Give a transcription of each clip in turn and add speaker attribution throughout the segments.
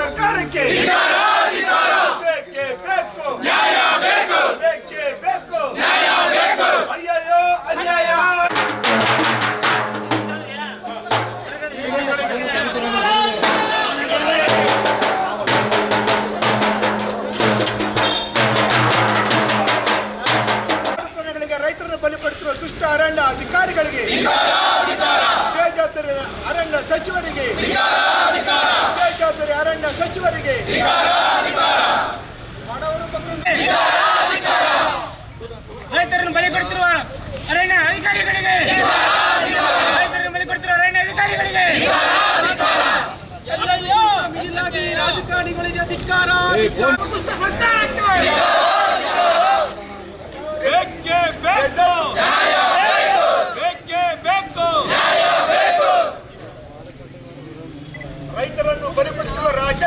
Speaker 1: ಸರ್ಕಾರಕ್ಕೆ. ಬೇಕೇ ಬೇಕು. ಬೇಕೇ ಬೇಕು. ಅಯ್ಯಯ್ಯೋ ಅನ್ಯಾಯ ಆರೋಪಗಳಿಗೆ ರೈತರನ್ನು ಬಲಿಪಡಿಸಿರುವ ದುಷ್ಟ ಅರಣ್ಯ ಅಧಿಕಾರಿಗಳಿಗೆ. ಅರಣ್ಯ ಸಚಿವರಿಗೆ. ಬೇಜವಾಬ್ದಾರಿ ಅರಣ್ಯ ಸಚಿವರಿಗೆ.
Speaker 2: ರೈತರನ್ನು ಬಲಿ ಕೊಡ್ತಿರುವ ಅರಣ್ಯ ಅಧಿಕಾರಿಗಳಿಗೆ. ರೈತರನ್ನು ಬಲಿ ಕೊಡ್ತಿರುವ ಅರಣ್ಯ ಅಧಿಕಾರಿಗಳಿಗೆ.
Speaker 1: ರಾಜಕಾರಣಿಗಳಿಗೆ ಧಿಕ್ಕಾರ. ದುಷ್ಟ ಸರ್ಕಾರಕ್ಕೆ
Speaker 3: ಬೇಕೇ ಬೇಕು ಬೇಕೇ ಬೇಕು
Speaker 1: ರೈತರನ್ನು ಬಲಿಪಡಿಸಿರುವ ರಾಜ್ಯ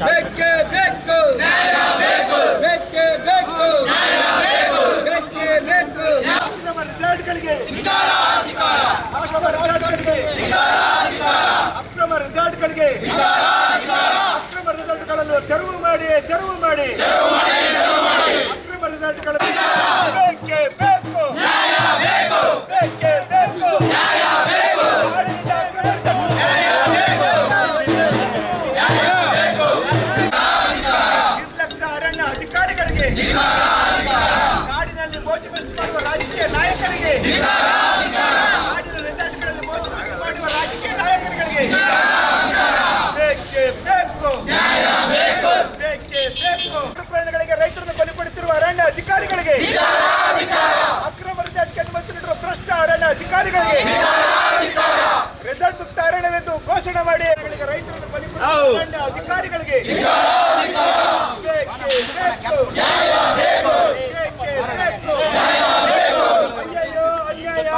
Speaker 1: ಬೇಕೇ ಬೇಕು ಬೇಕೇ ಬೇಕು ಬೇಕೇ ಬೇಕು ಅಕ್ರಮ ರಿಸಾರ್ಟ್ಗಳಿಗೆ ಅಕ್ರಮ ರಿಸಾರ್ಟ್ಗಳಿಗೆ ಅಧಿಕಾರ ರಿಸಾರ್ಟ್ಗಳಿಗೆ ಅಕ್ರಮ ರಿಸಾರ್ಟ್ಗಳನ್ನು ತೆರವು ಮಾಡಿ ತೆರವು ಮಾಡಿ. ಅಕ್ರಮ ಅಧಿಕಾರಿಗಳಿಗೆ ಅಕ್ರಮ ರೆಸಾರ್ಟ್ಗೆ ಅನುಮತಿ ನೀಡಿರುವ ಭ್ರಷ್ಟ ಅರಣ್ಯ ಅಧಿಕಾರಿಗಳಿಗೆ ರೆಸಾರ್ಟ್ ಮುಕ್ತ ಅರಣ್ಯವೆಂದು ಘೋಷಣೆ ಮಾಡಿ ರೈತರನ್ನು ಬಲಿಕೊಂಡು ಅರಣ್ಯ ಅಧಿಕಾರಿಗಳಿಗೆ ಬೇಕೇ ಬೇಕು ಬೇಕೇ ಬೇಕು ಅಯ್ಯಯ್ಯೋ ಅನ್ಯಾಯ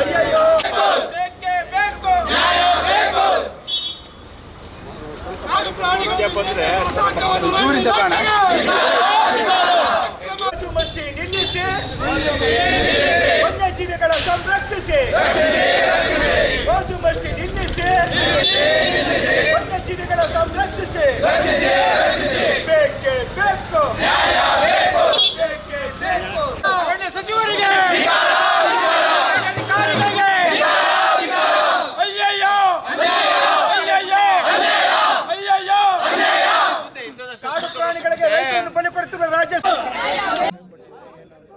Speaker 1: ಅಯ್ಯಯ್ಯೋ ಬೇಕೇ ಬೇಕು ಕಾಡು ಪ್ರಾಣಿಗಳಿಗೆ ಮೋಜು ಮಸ್ತಿ ನಿಲ್ಲಿಸಿ ಸಂರಕ್ಷಿಸಿ ಮೋಜು ಮಸ್ತಿ ನಿಲ್ಲಿಸಿ. ವನ್ಯಜೀವಿಗಳ ಸಂರಕ್ಷಿಸಿ. ಬೇಕು ಬೇಕೇ.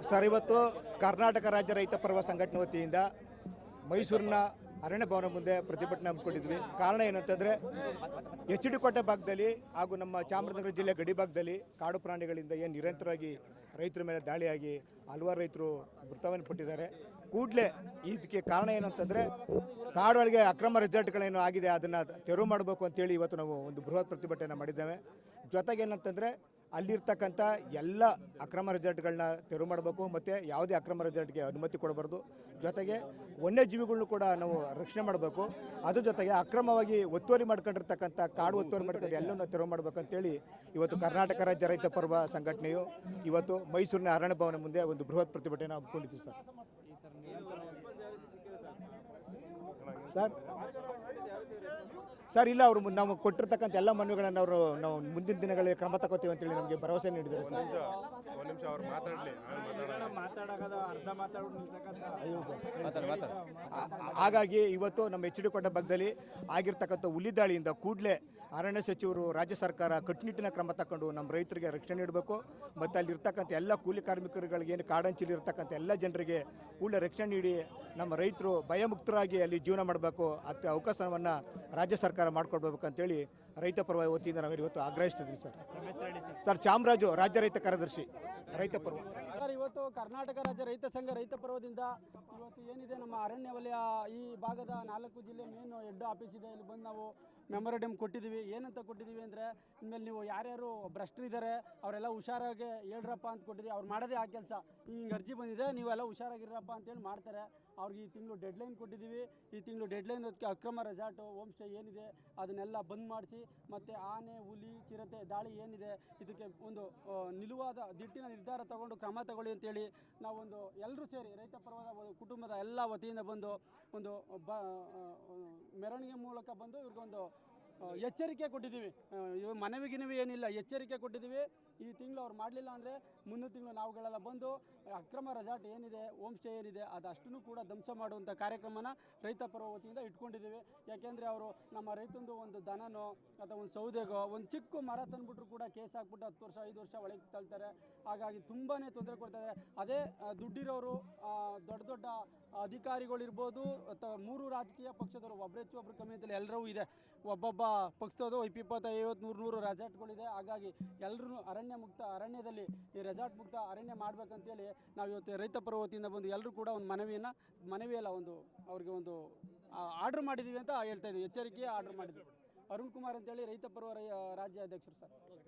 Speaker 1: ಸರ್, ಇವತ್ತು ಕರ್ನಾಟಕ ರಾಜ್ಯ ರೈತ ಪರ್ವ ಸಂಘಟನೆ ವತಿಯಿಂದ ಮೈಸೂರಿನ ಅರಣ್ಯ ಭವನ ಮುಂದೆ ಪ್ರತಿಭಟನೆ ಹಮ್ಮಿಕೊಂಡಿದ್ವಿ. ಕಾರಣ ಏನಂತಂದರೆ ಎಚ್ ಡಿ ಕೋಟೆ ಭಾಗದಲ್ಲಿ ಹಾಗೂ ನಮ್ಮ ಚಾಮರಾಜನಗರ ಜಿಲ್ಲೆ ಗಡಿ ಭಾಗದಲ್ಲಿ ಕಾಡು ಪ್ರಾಣಿಗಳಿಂದ ಏನು ನಿರಂತರವಾಗಿ ರೈತರ ಮೇಲೆ ದಾಳಿಯಾಗಿ ಹಲವಾರು ರೈತರು ಮೃತವನ್ನು ಪಟ್ಟಿದ್ದಾರೆ. ಕೂಡಲೇ ಇದಕ್ಕೆ ಕಾರಣ ಏನಂತಂದರೆ ಕಾಡೊಳಗೆ ಅಕ್ರಮ ರೆಸಾರ್ಟ್ಗಳೇನು ಆಗಿದೆ, ಅದನ್ನು ತೆರವು ಮಾಡಬೇಕು ಅಂತೇಳಿ ಇವತ್ತು ನಾವು ಒಂದು ಬೃಹತ್ ಪ್ರತಿಭಟನೆ ಮಾಡಿದ್ದೇವೆ. ಜೊತೆಗೆ ಏನಂತಂದರೆ ಅಲ್ಲಿರ್ತಕ್ಕಂಥ ಎಲ್ಲ ಅಕ್ರಮ ರಿಸಲ್ಟ್ಗಳನ್ನ ತೆರವು ಮಾಡಬೇಕು ಮತ್ತು ಯಾವುದೇ ಅಕ್ರಮ ರಿಸಲ್ಟ್ಗೆ ಅನುಮತಿ ಕೊಡಬಾರ್ದು. ಜೊತೆಗೆ ವನ್ಯಜೀವಿಗಳನ್ನು ಕೂಡ ನಾವು ರಕ್ಷಣೆ ಮಾಡಬೇಕು. ಅದ್ರ ಜೊತೆಗೆ ಅಕ್ರಮವಾಗಿ ಒತ್ತುವರಿ ಮಾಡ್ಕೊಂಡಿರ್ತಕ್ಕಂಥ ಕಾಡು ಒತ್ತುವರಿ ಮಾಡ್ಕೊಂಡು ಎಲ್ಲವನ್ನ ತೆರವು ಮಾಡಬೇಕಂತೇಳಿ ಇವತ್ತು ಕರ್ನಾಟಕ ರಾಜ್ಯ ರೈತ ಪರ್ವ ಸಂಘಟನೆಯು ಇವತ್ತು ಮೈಸೂರಿನ ಅರಣ್ಯ ಭವನ ಮುಂದೆ ಒಂದು ಬೃಹತ್ ಪ್ರತಿಭಟನೆ ಹಮ್ಮಿಕೊಂಡಿತ್ತು ಸರ್? ಸರ್ ಸರ್ ಇಲ್ಲ ಅವರು ನಾವು ಕೊಟ್ಟಿರ್ತಕ್ಕಂಥ ಎಲ್ಲ ಮನವಿಗಳನ್ನು ಅವರು ನಾವು ಮುಂದಿನ ದಿನಗಳಲ್ಲಿ ಕ್ರಮ ತಗೋತೀವಿ ಅಂತೇಳಿ ನಮಗೆ ಭರವಸೆ ನೀಡಿದ್ದಾರೆ ಸರ್.
Speaker 3: ನಿಮಿಷ ಅವ್ರು ಮಾತಾಡ್ಲಿ
Speaker 1: ಅಯ್ಯೋ ಸರ್. ಆ- ಹಾಗಾಗಿ ಇವತ್ತು ನಮ್ಮ ಎಚ್ ಡಿ ಕೊಟ್ಟ ಭಾಗದಲ್ಲಿ ಆಗಿರ್ತಕ್ಕಂಥ ಹುಲಿದಾಳಿಯಿಂದ ಕೂಡಲೇ ಅರಣ್ಯ ಸಚಿವರು ರಾಜ್ಯ ಸರ್ಕಾರ ಕಟ್ಟುನಿಟ್ಟಿನ ಕ್ರಮ ತಗೊಂಡು ನಮ್ಮ ರೈತರಿಗೆ ರಕ್ಷಣೆ ನೀಡಬೇಕು. ಮತ್ತು ಅಲ್ಲಿರ್ತಕ್ಕಂಥ ಎಲ್ಲ ಕೂಲಿ ಕಾರ್ಮಿಕರುಗಳಿಗೆ ಏನು ಕಾಡಂಚಿಲಿ ಇರ್ತಕ್ಕಂಥ ಎಲ್ಲ ಜನರಿಗೆ ಕೂಡಲೇ ರಕ್ಷಣೆ ನೀಡಿ ನಮ್ಮ ರೈತರು ಭಯಮುಕ್ತರಾಗಿ ಅಲ್ಲಿ ಜೀವನ ಮಾಡಬೇಕು. ಅತ್ಯ ಅವಕಾಶವನ್ನು ರಾಜ್ಯ ಸರ್ಕಾರ ಮಾಡಿಕೊಡ್ಬೇಕು ಅಂತೇಳಿ ರೈತ ಪರ್ವ ವತಿಯಿಂದ ನಾವು ಇವತ್ತು ಆಗ್ರಹಿಸ್ತಿದ್ವಿ ಸರ್. ಸರ್. ಚಾಮರಾಜು ರಾಜ್ಯ ರೈತ ಕಾರ್ಯದರ್ಶಿ ರೈತ ಪರ್ವ
Speaker 4: ಇವತ್ತು ಕರ್ನಾಟಕ ರಾಜ್ಯ ರೈತ ಸಂಘ ರೈತ ಪರ್ವದಿಂದ ಇವತ್ತು ಏನಿದೆ ನಮ್ಮ ಅರಣ್ಯ ವಲಯ ಈ ಭಾಗದ ನಾಲ್ಕು ಜಿಲ್ಲೆ ಮೇನ್ ಹೆಡ್ ಆಫೀಸ್ ಇದೆ. ಇಲ್ಲಿ ಬಂದು ನಾವು ಮೆಮೊರಂಡಮ್ ಕೊಟ್ಟಿದ್ದೀವಿ. ಏನಂತ ಕೊಟ್ಟಿದ್ದೀವಿ ಅಂದರೆ, ಇನ್ಮೇಲೆ ನೀವು ಯಾರ್ಯಾರು ಭ್ರಷ್ಟರಿದ್ದಾರೆ ಅವರೆಲ್ಲ ಹುಷಾರಾಗಿ ಹೇಳ್ರಪ್ಪ ಅಂತ ಕೊಟ್ಟಿದ್ದೀವಿ. ಅವ್ರು ಮಾಡೋದೇ ಆ ಕೆಲಸ. ಹಿಂಗೆ ಅರ್ಜಿ ಬಂದಿದೆ, ನೀವೆಲ್ಲ ಹುಷಾರಾಗಿರಪ್ಪ ಅಂತೇಳಿ ಮಾಡ್ತಾರೆ. ಅವ್ರಿಗೆ ಈ ತಿಂಗಳು ಡೆಡ್ಲೈನ್ ಕೊಟ್ಟಿದ್ದೀವಿ. ಈ ತಿಂಗಳು ಡೆಡ್ಲೈನ್ ಅದಕ್ಕೆ ಅಕ್ರಮ ರೆಸಾರ್ಟು ಹೋಮ್ ಸ್ಟೇ ಏನಿದೆ, ಅದನ್ನೆಲ್ಲ ಬಂದ್ ಮಾಡಿಸಿ, ಮತ್ತು ಆನೆ, ಹುಲಿ, ಚಿರತೆ, ದಾಳಿ ಏನಿದೆ, ಇದಕ್ಕೆ ಒಂದು ನಿಲುವಾದ ದಿಟ್ಟಿನ ನಿರ್ಧಾರ ತಗೊಂಡು ಕ್ರಮ ತಗೊಳ್ಳಿ ಅಂತೇಳಿ ನಾವೊಂದು ಎಲ್ಲರೂ ಸೇರಿ ರೈತ ಪರವಾದ ಕುಟುಂಬದ ಎಲ್ಲ ವತಿಯಿಂದ ಬಂದು ಒಂದು ಬ ಮೆರವಣಿಗೆ ಮೂಲಕ ಬಂದು ಇವ್ರಿಗೊಂದು ಎಚ್ಚರಿಕೆ ಕೊಟ್ಟಿದ್ದೀವಿ. ಮನವಿ ಗಿನವಿ ಏನಿಲ್ಲ, ಎಚ್ಚರಿಕೆ ಕೊಟ್ಟಿದ್ದೀವಿ. ಈ ತಿಂಗಳು ಅವ್ರು ಮಾಡಲಿಲ್ಲ ಅಂದರೆ ಮುಂದಿನ ತಿಂಗಳು ನಾವುಗಳೆಲ್ಲ ಬಂದು ಅಕ್ರಮ ರೆಸಾರ್ಟ್ ಏನಿದೆ ಹೋಮ್ ಸ್ಟೇ ಏನಿದೆ, ಅದಷ್ಟನ್ನು ಕೂಡ ಧ್ವಂಸ ಮಾಡುವಂಥ ಕಾರ್ಯಕ್ರಮನ ರೈತ ಪರ್ವ ವತಿಯಿಂದ ಇಟ್ಕೊಂಡಿದ್ದೀವಿ. ಯಾಕೆಂದರೆ ಅವರು ನಮ್ಮ ರೈತಂದು ಒಂದು ದನನೋ ಅಥವಾ ಒಂದು ಸೌದೆಗೋ, ಒಂದು ಚಿಕ್ಕ ಮರ ತಂದುಬಿಟ್ರು ಕೂಡ ಕೇಸ್ ಹಾಕ್ಬಿಟ್ಟು ಹತ್ತು ವರ್ಷ, ಐದು ವರ್ಷ ಒಳಗೆ ತಳ್ತಾರೆ. ಹಾಗಾಗಿ ತುಂಬಾ ತೊಂದರೆ ಕೊಡ್ತಾರೆ ಅದೇ ದುಡ್ಡಿರೋರು ದೊಡ್ಡ ದೊಡ್ಡ ಅಧಿಕಾರಿಗಳಿರ್ಬೋದು ಅಥವಾ ಮೂರು ರಾಜಕೀಯ ಪಕ್ಷದವರು ಒಬ್ಬರು ಹೆಚ್ಚು ಒಬ್ಬರು ಕಮ್ಮಿ ಅಂತೇಳಿ ಎಲ್ಲರೂ ಇದೆ. ಒಬ್ಬೊಬ್ಬ ಪಕ್ಷದವರು ಇಪ್ಪಿಪ್ಪತ್ತು ಐವತ್ತು ನೂರು ನೂರು ರೆಸಾರ್ಟ್ಗಳಿದೆ ಹಾಗಾಗಿ ಎಲ್ಲರೂ ಅರಣ್ಯ ಮುಕ್ತ, ಅರಣ್ಯದಲ್ಲಿ ಈ ರೆಸಾರ್ಟ್ ಮುಕ್ತ ಅರಣ್ಯ ಮಾಡಬೇಕಂತೇಳಿ ನಾವು ಇವತ್ತು ರೈತ ಪರ್ವತಿಯಿಂದ ಬಂದು ಎಲ್ಲರೂ ಕೂಡ ಒಂದು ಮನವಿಯನ್ನು ಮನವಿಯಲ್ಲ ಒಂದು ಅವ್ರಿಗೆ ಒಂದು ಆರ್ಡ್ರ್ ಮಾಡಿದ್ದೀವಿ ಅಂತ ಹೇಳ್ತಾ ಇದ್ದೀವಿ. ಎಚ್ಚರಿಕೆ ಆರ್ಡ್ರ್ ಮಾಡಿದ್ವಿ. ಅರುಣ್ ಕುಮಾರ್ ಅಂತೇಳಿ ರೈತ ಪರ್ವ ರೈ- ರಾಜ್ಯ ಅಧ್ಯಕ್ಷರು ಸರ್.